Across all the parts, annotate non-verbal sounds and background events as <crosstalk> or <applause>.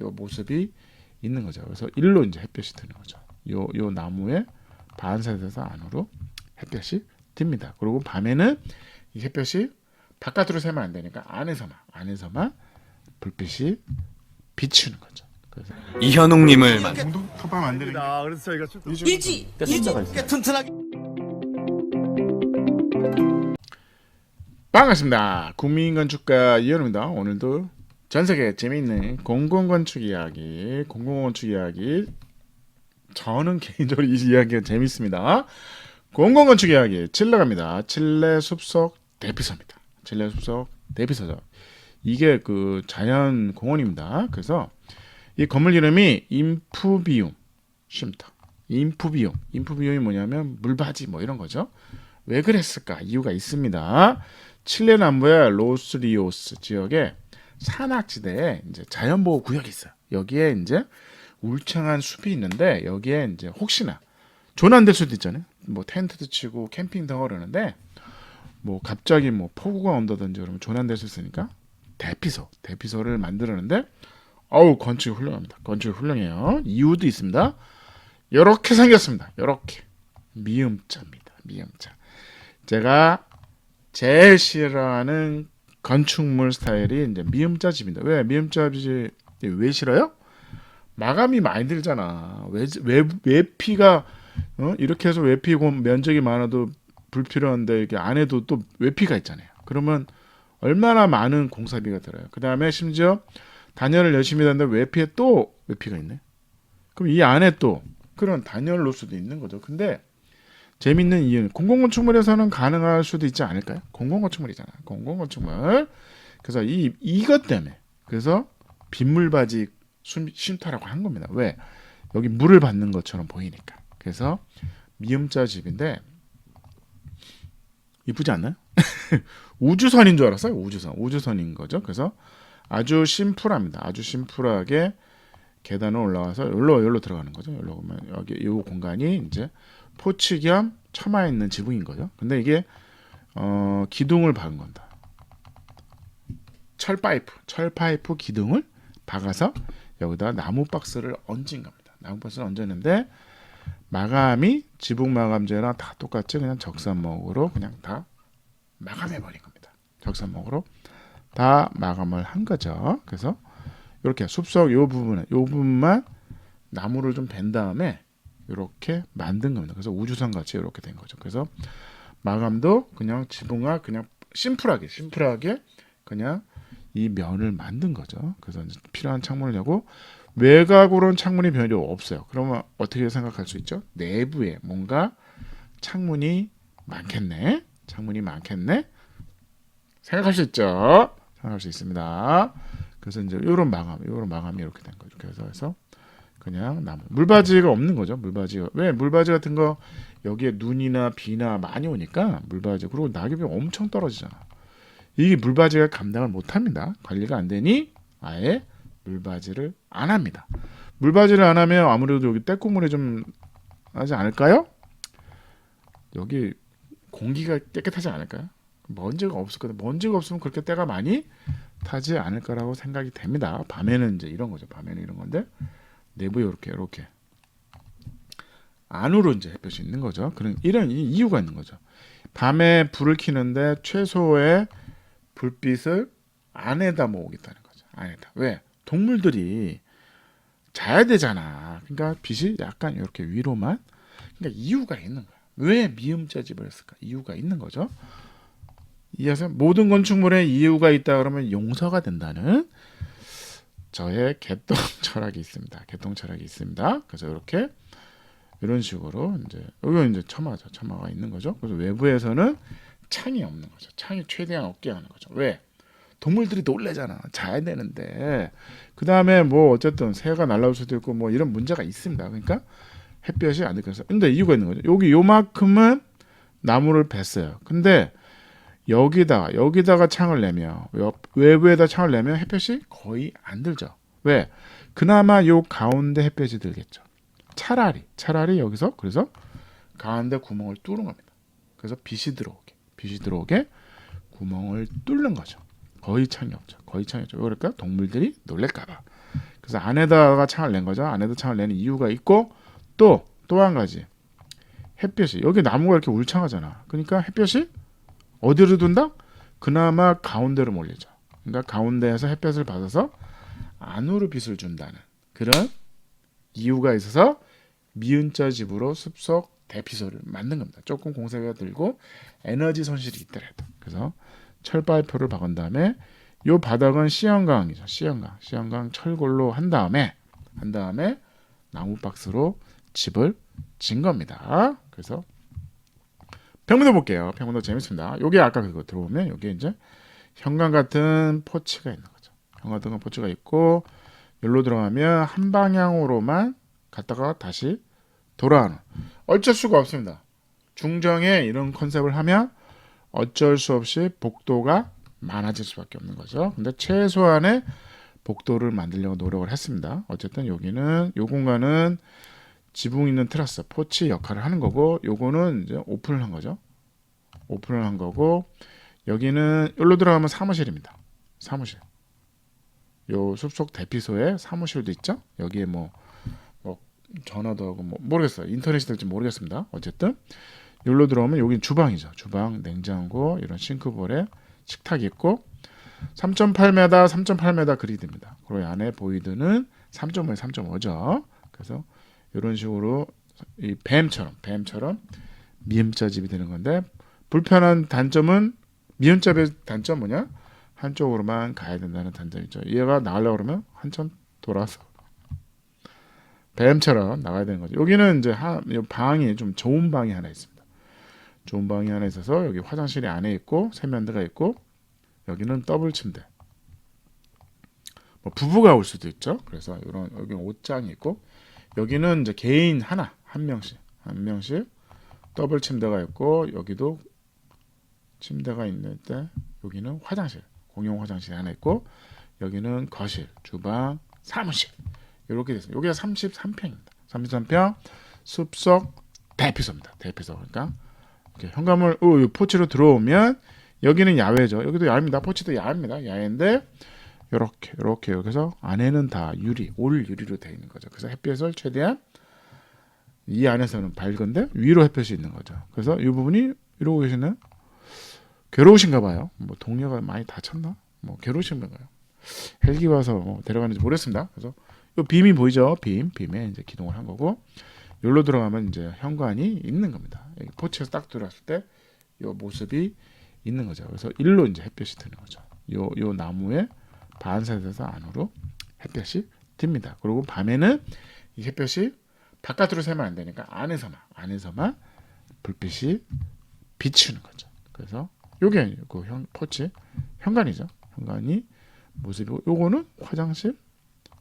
요 모습이 있는 거죠. 그래서 일로 이제 햇볕이 드는 거죠. 요 요 나무에 반사돼서 안으로 햇볕이 듭니다. 그리고 밤에는 이 햇볕이 바깥으로 새면 안 되니까 안에서만 안에서만 불빛이 비추는 거죠. 그래서 이현웅님을 컵밥 안 되는 아, 그래서 저희가 좀 일지 일지 튼튼하게 반갑습니다. 국민건축가 이현우입니다. 오늘도 전 세계 재미있는 공공건축 이야기, 공공건축 이야기. 저는 개인적으로 이 이야기가 재밌습니다. 공공건축 이야기 칠레 갑니다. 칠레 숲속 대피소입니다. 칠레 숲속 대피소죠. 이게 그 자연 공원입니다. 그래서 이 건물 이름이 인푸비움 쉼터. 인푸비움. 인푸비움이 뭐냐면 물바지 뭐 이런 거죠. 왜 그랬을까? 이유가 있습니다. 칠레 남부의 로스리오스 지역에 산악지대에 이제 자연보호 구역이 있어요. 여기에 이제 울창한 숲이 있는데 여기에 이제 혹시나 조난될 수도 있잖아요. 뭐 텐트도 치고 캠핑도 하고 그러는데 뭐 갑자기 뭐 폭우가 온다든지 그러면 조난될 수 있으니까 대피소, 대피소를 만들었는데 어우 건축이 훌륭합니다. 건축이 훌륭해요. 이유도 있습니다. 이렇게 생겼습니다. 이렇게 미음자입니다. 미음자. 제가 제일 싫어하는 건축물 스타일이 이제 미음자 집인데 왜 미음자 집이 왜 싫어요? 마감이 많이 들잖아. 외, 외, 외피가 어? 이렇게 해서 외피 공 면적이 많아도 불필요한데 이게 안에도 또 외피가 있잖아요. 그러면 얼마나 많은 공사비가 들어요. 그 다음에 심지어 단열을 열심히 하는데 외피에 또 외피가 있네. 그럼 이 안에 또 그런 단열 수도 있는 거죠. 근데 재밌는 이유는 공공건축물에서는 가능할 수도 있지 않을까요? 공공건축물이잖아. 공공건축물. 그래서 이 이것 때문에 그래서 빗물바지 숨- 쉼터라고 한 겁니다. 왜? 여기 물을 받는 것처럼 보이니까. 그래서 미음자 집인데 이쁘지 않나요? <laughs> 우주선인 줄 알았어요. 우주선. 우주선인 거죠. 그래서 아주 심플합니다. 아주 심플하게 계단을 올라와서 여기로 여기로 들어가는 거죠. 여기로 오면 여기 이 공간이 이제 포치 겸 처마 있는 지붕인 거죠. 근데 이게 어, 기둥을 박은 겁니다. 철 파이프, 철 파이프 기둥을 박아서 여기다 나무 박스를 얹은 겁니다. 나무 박스를 얹었는데 마감이 지붕 마감재랑 다 똑같이 그냥 적산목으로 그냥 다 마감해 버린 겁니다. 적산목으로 다 마감을 한 거죠. 그래서 이렇게 숲속 요 부분에 요 부분만 나무를 좀 벤 다음에 이렇게 만든 겁니다. 그래서 우주선 같이 이렇게 된 거죠. 그래서 마감도 그냥 지붕화 그냥 심플하게 심플하게 그냥 이 면을 만든 거죠. 그래서 필요한 창문을 내고 외곽으로는 창문이 별로 없어요. 그러면 어떻게 생각할 수 있죠? 내부에 뭔가 창문이 많겠네. 창문이 많겠네. 생각할 수 있죠. 생각할 수 있습니다. 그래서 이제 이런 마감, 이런 마감이 이렇게 된 거죠. 그래서 그래서 그냥 나무 물바지가 없는 거죠. 물바지가 왜 물바지 같은 거 여기에 눈이나 비나 많이 오니까 물바지 그리고 낙엽이 엄청 떨어지잖아. 이게 물바지가 감당을 못 합니다. 관리가 안 되니 아예 물바지를 안 합니다. 물바지를 안 하면 아무래도 여기 때국물이 좀 하지 않을까요? 여기 공기가 깨끗하지 않을까요? 먼지가 없었거든. 먼지가 없으면 그렇게 때가 많이 타지 않을 거라고 생각이 됩니다. 밤에는 이제 이런 거죠. 밤에는 이런 건데 내부에 이렇게 이렇게 안으로 이제 햇볕이 있는 거죠. 그런 이런 이- 이유가 있는 거죠. 밤에 불을 켜는데 최소의 불빛을 안에다 모으겠다는 거죠. 안에다. 왜? 동물들이 자야 되잖아. 그러니까 빛이 약간 이렇게 위로만. 그러니까 이유가 있는 거야. 왜 미음자 집을 했을까? 이유가 있는 거죠. 이어서 모든 건축물에 이유가 있다 그러면 용서가 된다는 저의 개똥 <laughs> 철학이 있습니다. 개똥 철학이 있습니다. 그래서 이렇게 이런 식으로 이제 여기 이제 처마죠. 처마가 있는 거죠. 그래서 외부에서는 창이 없는 거죠. 창이 최대한 없게 하는 거죠. 왜? 동물들이 놀래잖아. 자야 되는데. 그 다음에 뭐 어쨌든 새가 날라올 수도 있고 뭐 이런 문제가 있습니다. 그러니까 햇볕이 안 들어서. 근데 이유가 있는 거죠. 여기 요만큼은 나무를 뱄어요. 근데 여기다가 여기다가 창을 옆- 외부에다 창을 내면 햇볕이 거의 안 들죠. 왜? 그나마 요 가운데 햇볕이 들겠죠. 차라리 차라리 여기서 그래서 가운데 구멍을 뚫은 겁니다. 그래서 빛이 들어오게 빛이 들어오게 구멍을 뚫는 거죠. 거의 창이 없죠. 거의 창이 없죠. 왜 그럴까? 동물들이 놀랄까봐. 그래서 안에다가 창을 낸 거죠. 안에다 창을 내는 이유가 있고 또 또 한 가지 햇볕이 여기 나무가 이렇게 울창하잖아. 그러니까 햇볕이 어디로 둔다? 그나마 가운데로 몰리죠. 그러니까 가운데에서 햇볕을 받아서 안으로 빛을 준다는 그런 이유가 있어서 미은자 집으로 숲속 대피소를 만든 겁니다. 조금 공세가 들고 에너지 손실이 있더라도 그래서 철파이프를 박은 다음에 요 바닥은 시연강이죠. 시연강, 시연강 철골로 한 다음에 한 다음에 나무 박스로 집을 진 겁니다. 그래서 평문도 볼게요. 평문도 재밌습니다. 요게 아까 그거 들어오면 요게 이제 현관 같은 포치가 있는 거죠. 현관 같은 포치가 있고 여기로 들어가면 한 방향으로만 갔다가 다시 돌아오는 어쩔 수가 없습니다. 중정에 이런 컨셉을 하면 어쩔 수 없이 복도가 많아질 수밖에 없는 거죠. 근데 최소한의 복도를 만들려고 노력을 했습니다. 어쨌든 여기는 요 공간은 지붕 있는 테라스 포치 역할을 하는 거고 요거는 이제 오픈을 한 거죠. 오픈을 한 거고 여기는 여기로 들어가면 사무실입니다. 사무실. 요 숲속 대피소에 사무실도 있죠. 여기에 뭐, 뭐 전화도 하고 뭐 모르겠어요. 인터넷이 될지 모르겠습니다. 어쨌든 여기로 들어오면 여긴 주방이죠. 주방, 냉장고, 이런 싱크볼에 식탁이 있고 3.8m, 3.8m 그리드입니다. 그리고 안에 보이드는 3.5에 3.5죠. 그래서 이런 식으로 이 뱀처럼 뱀처럼 미음자 집이 되는 건데 불편한 단점은 미음자의 단점 뭐냐? 한쪽으로만 가야 된다는 단점이죠. 얘가 나가려고 그러면 한참 돌아서 뱀처럼 나가야 되는 거죠. 여기는 이제 한, 이 방이 좀 좋은 방이 하나 있습니다. 좋은 방이 하나 있어서 여기 화장실이 안에 있고 세면대가 있고 여기는 더블 침대. 뭐 부부가 올 수도 있죠. 그래서 이런 여기 옷장이 있고 여기는 이제 개인 하나 한 명씩 한 명씩 더블 침대가 있고 여기도 침대가 있는데 여기는 화장실 공용 화장실이 하나 있고 여기는 거실 주방 사무실 이렇게 됐어요. 여기가 33평입니다. 33평 숲속 대피소입니다. 대피소 그러니까 이렇게 현관문 어, 이 포치로 들어오면 여기는 야외죠. 여기도 야외입니다. 포치도 야외입니다. 야외인데 이렇게 이렇게 여기서 안에는 다 유리 올 유리로 되어 있는 거죠. 그래서 햇볕을 최대한 이 안에서는 밝은데 위로 햇볕이 있는 거죠. 그래서 이 부분이 이러고 계시는 괴로우신가 봐요. 뭐 동료가 많이 다쳤나? 뭐 괴로우신가 봐요. 헬기 와서 뭐 데려가는지 모르겠습니다. 그래서 이 빔이 보이죠? 빔, 빔에 이제 기동을 한 거고 여기로 들어가면 이제 현관이 있는 겁니다. 포치에서 딱 들어왔을 때 이 모습이 있는 거죠. 그래서 일로 이제 햇볕이 드는 거죠. 요, 요 나무에 반사돼서 안으로 햇볕이 듭니다. 그리고 밤에는 이 햇볕이 바깥으로 새면 안 되니까 안에서만 안에서만 불빛이 비추는 거죠. 그래서 요게 그 현, 포치 현관이죠. 현관이 모습이고 요거는 화장실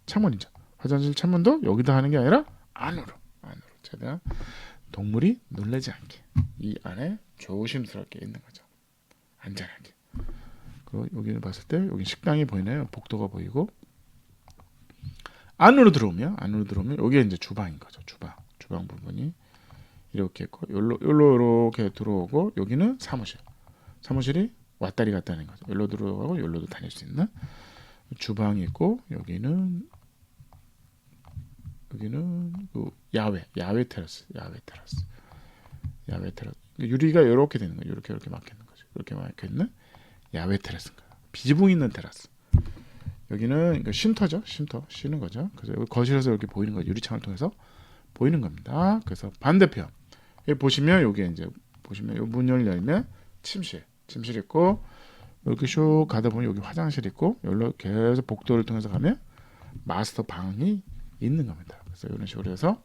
창문이죠. 화장실 창문도 여기다 하는 게 아니라 안으로 안으로 최대한 동물이 놀라지 않게 이 안에 조심스럽게 있는 거죠. 안전하게. 그리고 여기를 봤을 때 여기 식당이 보이네요. 복도가 보이고 안으로 들어오면 안으로 들어오면 여기에 이제 주방인 거죠. 주방 주방 부분이 이렇게 있고 여기로 여기로 이렇게 들어오고 여기는 사무실 사무실이 왔다리 갔다는 거죠. 여기로 들어가고 여기로도 다닐 수 있는 주방이 있고 여기는 여기는 그 야외 야외 테라스 야외 테라스 야외 테라스 유리가 이렇게 되는 거예요. 이렇게 이렇게 막혀 있는 거죠. 이렇게 막혀 있는 야외 테라스인가. 비지붕 있는 테라스. 여기는 쉼터죠. 쉼터 쉬는 거죠. 그래서 여기 거실에서 이렇게 보이는 거 유리창을 통해서 보이는 겁니다. 그래서 반대편 여기 보시면 여기 이제 보시면 이 문을 열면 침실 침실 있고 이렇게 슉 가다 보면 여기 화장실 있고 여기로 계속 복도를 통해서 가면 마스터 방이 있는 겁니다. 그래서 이런 식으로 해서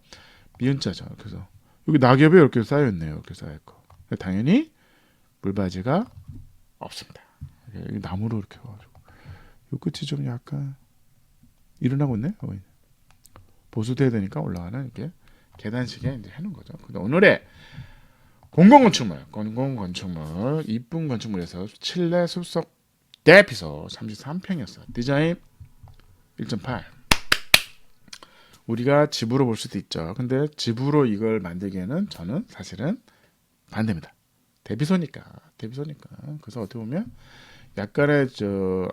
미은자죠. 그래서 여기 낙엽이 이렇게 쌓여 있네요. 이렇게 쌓여 있고 당연히 물바지가 없습니다. 여기 나무로 이렇게 와가지고 이 끝이 좀 약간 일어나고 있네. 어, 보수돼야 되니까 올라가는 이렇게 계단식에 이제 해놓은 거죠. 근데 오늘의 공공건축물, 공공건축물, 이쁜 건축물에서 칠레 숲속 대피소 33평이었어요. 디자인 1.8. 우리가 집으로 볼 수도 있죠. 근데 집으로 이걸 만들기에는 저는 사실은 반대입니다. 대비소니까, 대비소니까. 그래서 어떻게 보면 약간의 저,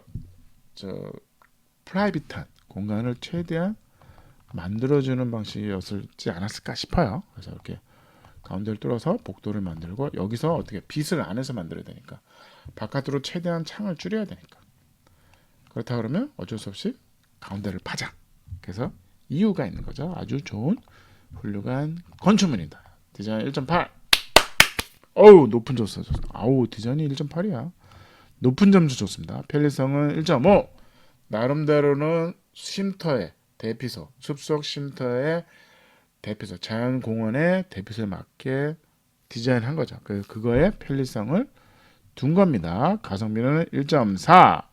저 프라이빗한 공간을 최대한 만들어주는 방식이었지 않았을까 싶어요. 그래서 이렇게 가운데를 뚫어서 복도를 만들고 여기서 어떻게 빛을 안에서 만들어야 되니까 바깥으로 최대한 창을 줄여야 되니까 그렇다 그러면 어쩔 수 없이 가운데를 파자. 그래서 이유가 있는 거죠. 아주 좋은 훌륭한 건축물이다. 디자인 1.8. 어우 높은 줬어. 아우 디자인이 1.8이야. 높은 점수 줬습니다. 편리성은 1.5. 나름대로는 쉼터의 대피소, 숲속 쉼터의 대피소, 자연공원의 대피소에 맞게 디자인한 거죠. 그 그거의 편리성을 둔 겁니다. 가성비는 1.4.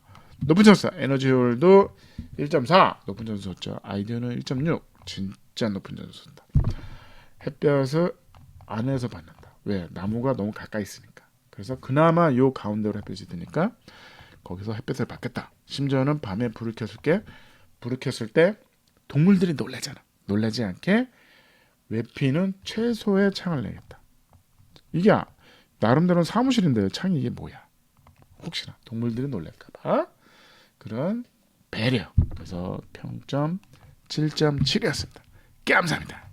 높은 점수. 에너지 효율도 1.4. 높은 점수 줬죠. 아이디어는 1.6. 진짜 높은 점수 줬다. 햇볕을 안에서 받는다. 왜? 나무가 너무 가까이 있으니까. 그래서 그나마 요 가운데로 햇볕이 드니까 거기서 햇볕을 받겠다. 심지어는 밤에 불을 켰을 때 불을 켰을 때 동물들이 놀라잖아. 놀라지 않게 외피는 최소의 창을 내겠다. 이게 아- 나름대로는 사무실인데 창이 이게 뭐야? 혹시나 동물들이 놀랄까봐 그런 배려. 그래서 평점 7.7이었습니다. 감사합니다.